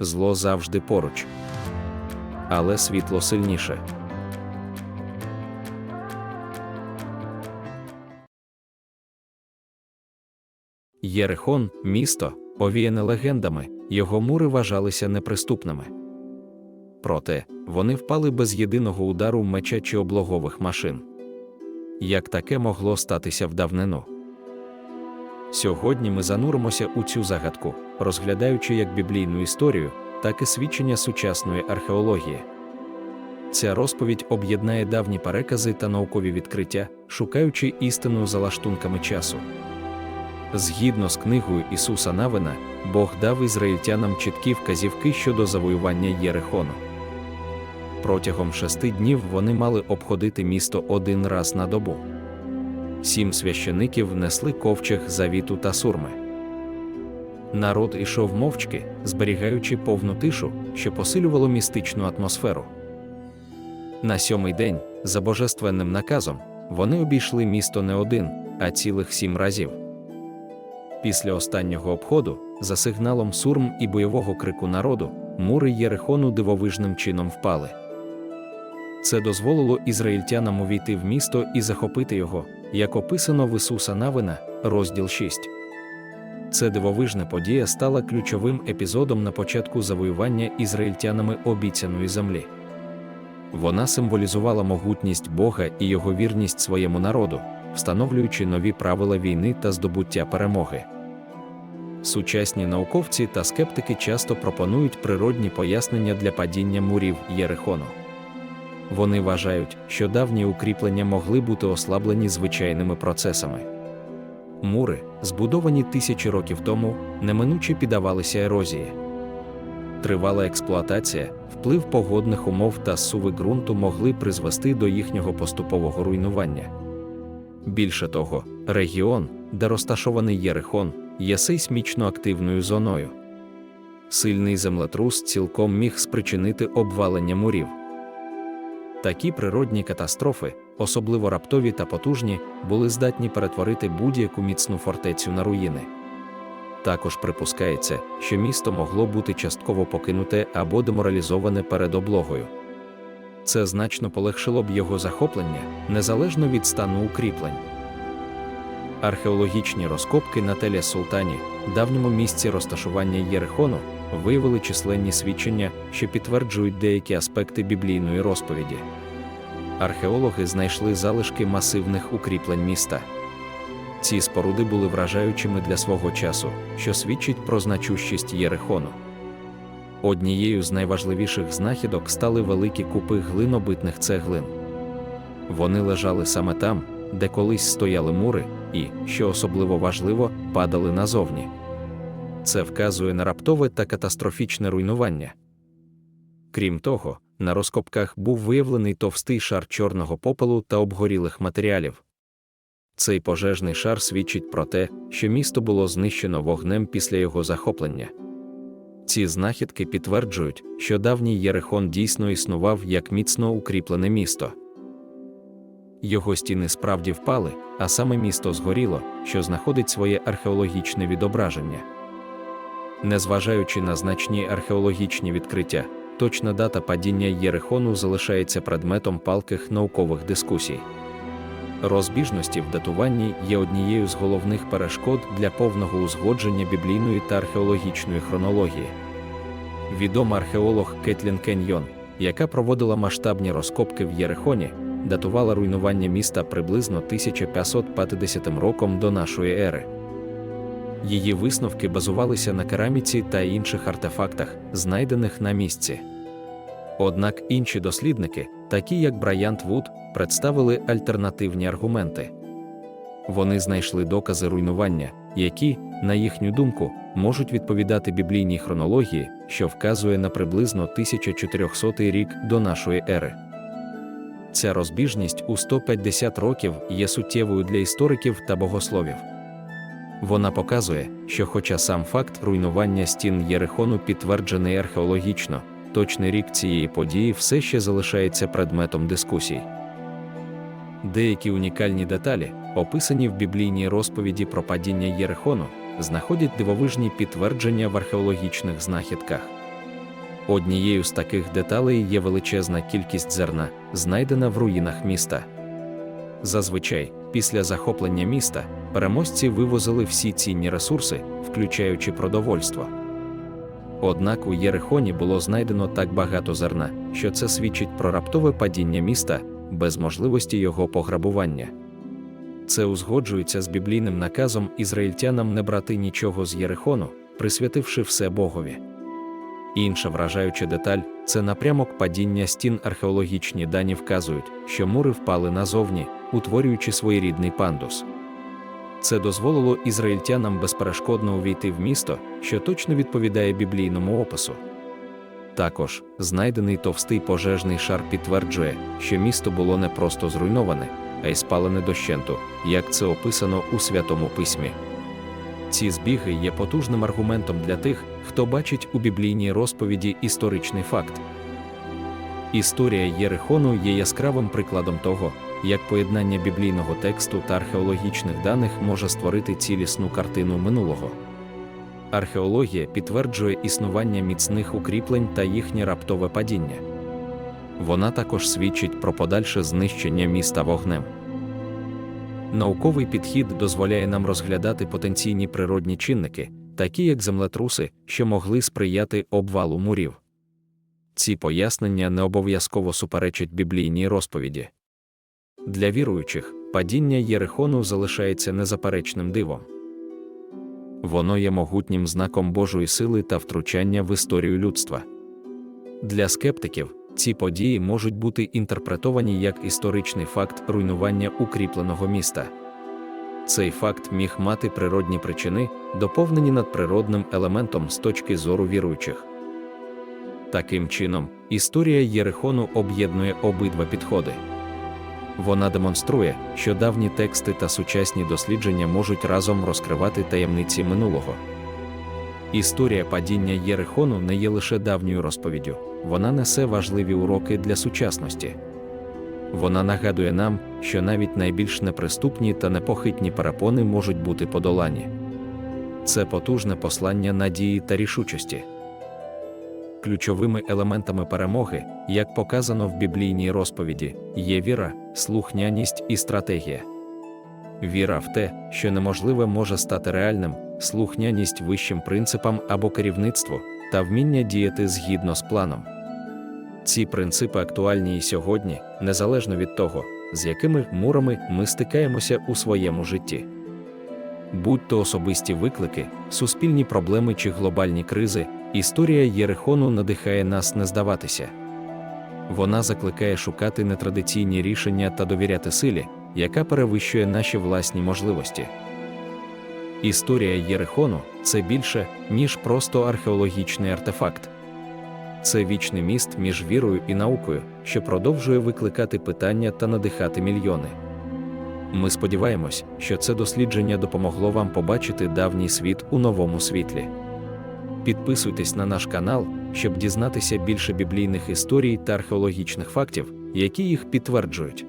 зло завжди поруч. Але світло сильніше. Єрихон місто, овіяне легендами, його мури вважалися неприступними. Проте вони впали без єдиного удару меча чи облогових машин. Як таке могло статися в давнину? Сьогодні ми зануримося у цю загадку, розглядаючи як біблійну історію, так і свідчення сучасної археології. Ця розповідь об'єднає давні перекази та наукові відкриття, шукаючи істину за лаштунками часу. Згідно з книгою Ісуса Навина, Бог дав ізраїльтянам чіткі вказівки щодо завоювання Єрихону. Протягом шести днів вони мали обходити місто один раз на добу. Сім священиків несли ковчег завіту та сурми. Народ ішов мовчки, зберігаючи повну тишу, що посилювало містичну атмосферу. На сьомий день, за божественним наказом, вони обійшли місто не один, а цілих сім разів. Після останнього обходу, за сигналом сурм і бойового крику народу, мури Єрихону дивовижним чином впали. Це дозволило ізраїльтянам увійти в місто і захопити його, як описано в Ісуса Навина, розділ 6. Це дивовижна подія стала ключовим епізодом на початку завоювання ізраїльтянами обіцяної землі. Вона символізувала могутність Бога і його вірність своєму народу, встановлюючи нові правила війни та здобуття перемоги. Сучасні науковці та скептики часто пропонують природні пояснення для падіння мурів Єрихону. Вони вважають, що давні укріплення могли бути ослаблені звичайними процесами. Мури, збудовані тисячі років тому, неминуче піддавалися ерозії. Тривала експлуатація, вплив погодних умов та суви ґрунту могли призвести до їхнього поступового руйнування. Більше того, регіон, де розташований Єрихон, є сейсмічно активною зоною. Сильний землетрус цілком міг спричинити обвалення мурів. Такі природні катастрофи, особливо раптові та потужні, були здатні перетворити будь-яку міцну фортецю на руїни. Також припускається, що місто могло бути частково покинуте або деморалізоване перед облогою. Це значно полегшило б його захоплення незалежно від стану укріплень. Археологічні розкопки на Теля Султані, давньому місці розташування Єрихону, виявили численні свідчення, що підтверджують деякі аспекти біблійної розповіді. Археологи знайшли залишки масивних укріплень міста. Ці споруди були вражаючими для свого часу, що свідчить про значущість Єрихону. Однією з найважливіших знахідок стали великі купи глинобитних цеглин. Вони лежали саме там, де колись стояли мури, і, що особливо важливо, падали назовні. Це вказує на раптове та катастрофічне руйнування. Крім того, на розкопках був виявлений товстий шар чорного попелу та обгорілих матеріалів. Цей пожежний шар свідчить про те, що місто було знищено вогнем після його захоплення. Ці знахідки підтверджують, що давній Єрихон дійсно існував як міцно укріплене місто. Його стіни справді впали, а саме місто згоріло, що знаходить своє археологічне відображення. Незважаючи на значні археологічні відкриття, точна дата падіння Єрихону залишається предметом палких наукових дискусій. Розбіжності в датуванні є однією з головних перешкод для повного узгодження біблійної та археологічної хронології. Відома археолог Кетлін Кеньйон, яка проводила масштабні розкопки в Єрихоні, датувала руйнування міста приблизно 1550 роком до нашої ери. Її висновки базувалися на кераміці та інших артефактах, знайдених на місці. Однак інші дослідники, такі як Брайант Вуд, представили альтернативні аргументи. Вони знайшли докази руйнування, які, на їхню думку, можуть відповідати біблійній хронології, що вказує на приблизно 1400 рік до нашої ери. Ця розбіжність у 150 років є суттєвою для істориків та богословів. Вона показує, що, хоча сам факт руйнування стін Єрихону підтверджений археологічно, точний рік цієї події все ще залишається предметом дискусій. Деякі унікальні деталі, описані в біблійній розповіді про падіння Єрихону, знаходять дивовижні підтвердження в археологічних знахідках. Однією з таких деталей є величезна кількість зерна, знайдена в руїнах міста. Зазвичай, після захоплення міста, переможці вивозили всі цінні ресурси, включаючи продовольство. Однак у Єрихоні було знайдено так багато зерна, що це свідчить про раптове падіння міста без можливості його пограбування. Це узгоджується з біблійним наказом ізраїльтянам не брати нічого з Єрихону, присвятивши все Богові. Інша вражаюча деталь це напрямок падіння стін. Археологічні дані вказують, що мури впали назовні, утворюючи своєрідний пандус. Це дозволило ізраїльтянам безперешкодно увійти в місто, що точно відповідає біблійному опису. Також знайдений товстий пожежний шар підтверджує, що місто було не просто зруйноване, а й спалене дощенту, як це описано у Святому Письмі. Ці збіги є потужним аргументом для тих, хто бачить у біблійній розповіді історичний факт. Історія Єрихону є яскравим прикладом того, як поєднання біблійного тексту та археологічних даних може створити цілісну картину минулого. Археологія підтверджує існування міцних укріплень та їхнє раптове падіння. Вона також свідчить про подальше знищення міста вогнем. Науковий підхід дозволяє нам розглядати потенційні природні чинники, такі як землетруси, що могли сприяти обвалу мурів. Ці пояснення не обов'язково суперечать біблійній розповіді. Для віруючих падіння Єрихону залишається незаперечним дивом. Воно є могутнім знаком Божої сили та втручання в історію людства. Для скептиків ці події можуть бути інтерпретовані як історичний факт руйнування укріпленого міста. Цей факт міг мати природні причини, доповнені надприродним елементом з точки зору віруючих. Таким чином, історія Єрихону об'єднує обидва підходи. Вона демонструє, що давні тексти та сучасні дослідження можуть разом розкривати таємниці минулого. Історія падіння Єрихону не є лише давньою розповіддю, вона несе важливі уроки для сучасності. Вона нагадує нам, що навіть найбільш неприступні та непохитні перепони можуть бути подолані. Це потужне послання надії та рішучості. Ключовими елементами перемоги, як показано в біблійній розповіді, є віра, слухняність і стратегія. Віра в те, що неможливе може стати реальним, слухняність вищим принципам або керівництву, та вміння діяти згідно з планом. Ці принципи актуальні і сьогодні, незалежно від того, з якими мурами ми стикаємося у своєму житті. Будь то особисті виклики, суспільні проблеми чи глобальні кризи, історія Єрихону надихає нас не здаватися. Вона закликає шукати нетрадиційні рішення та довіряти силі, яка перевищує наші власні можливості. Історія Єрихону це більше, ніж просто археологічний артефакт. Це вічний міст між вірою і наукою, що продовжує викликати питання та надихати мільйони. Ми сподіваємось, що це дослідження допомогло вам побачити давній світ у новому світлі. Підписуйтесь на наш канал, щоб дізнатися більше біблійних історій та археологічних фактів, які їх підтверджують.